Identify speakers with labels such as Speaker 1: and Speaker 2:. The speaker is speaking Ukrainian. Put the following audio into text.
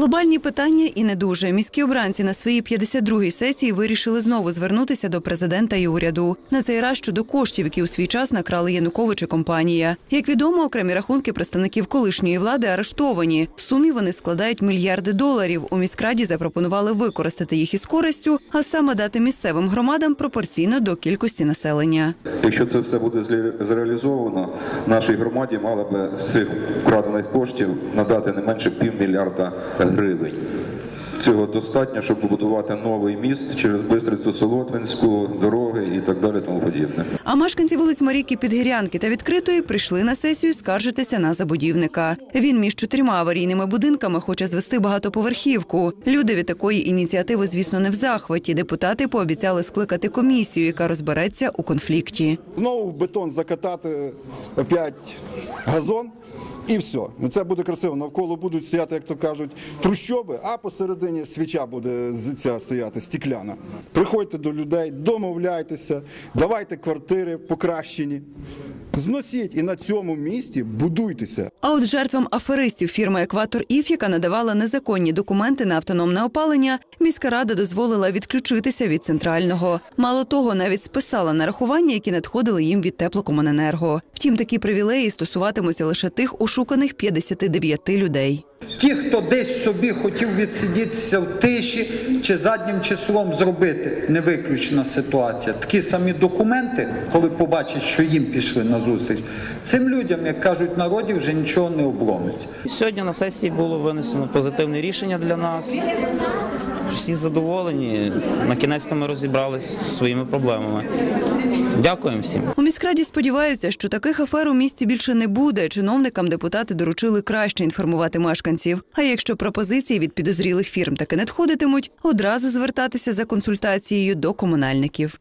Speaker 1: Глобальні питання і не дуже. Міські обранці на своїй 52-й сесії вирішили знову звернутися до президента і уряду. На цей раз щодо коштів, які у свій час накрали Янукович і компанія. Як відомо, окремі рахунки представників колишньої влади арештовані. В сумі вони складають мільярди доларів. У міськраді запропонували використати їх із користю, а саме дати місцевим громадам пропорційно до кількості населення.
Speaker 2: Якщо це все буде зреалізовано, нашій громаді мало би з цих вкрадених коштів надати не менше півмільярда. Цього достатньо, щоб побудувати новий міст через Бистрицю Солотвинську, дороги і так далі, тому подібне.
Speaker 1: А мешканці вулиць Марійки Підгірянки та відкритої прийшли на сесію скаржитися на забудівника. Він між чотирма аварійними будинками хоче звести багатоповерхівку. Люди від такої ініціативи, звісно, не в захваті. Депутати пообіцяли скликати комісію, яка розбереться у конфлікті.
Speaker 3: Знову бетон закатати опять газон. І все. Ну, Це буде красиво. Навколо будуть стояти, як то кажуть, трущоби, а посередині свіча буде ця стояти, стікляна. Приходьте до людей, домовляйтеся, давайте квартири покращені. Зносіть і на цьому місці будуйтеся.
Speaker 1: А от жертвам аферистів фірми Екватор Іф, яка надавала незаконні документи на автономне опалення, міська рада дозволила відключитися від центрального. Мало того, навіть списала нарахування, які надходили їм від теплокомуненерго. Втім, такі привілеї стосуватимуться лише тих ошуканих 59 людей.
Speaker 4: Ті, хто десь собі хотів відсидітися в тиші чи заднім числом зробити, не виключена ситуація. Такі самі документи, коли побачать, що їм пішли на зустріч, цим людям, як кажуть народі, вже нічого не обломиться.
Speaker 5: Сьогодні на сесії було винесено позитивне рішення для нас. Всі задоволені. На кінець ми розібралися зі своїми проблемами. Дякуємо всім.
Speaker 1: У міськраді сподіваються, що таких афер у місті більше не буде. Чиновникам депутати доручили краще інформувати мешканців. А якщо пропозиції від підозрілих фірм таки надходитимуть, одразу звертатися за консультацією до комунальників.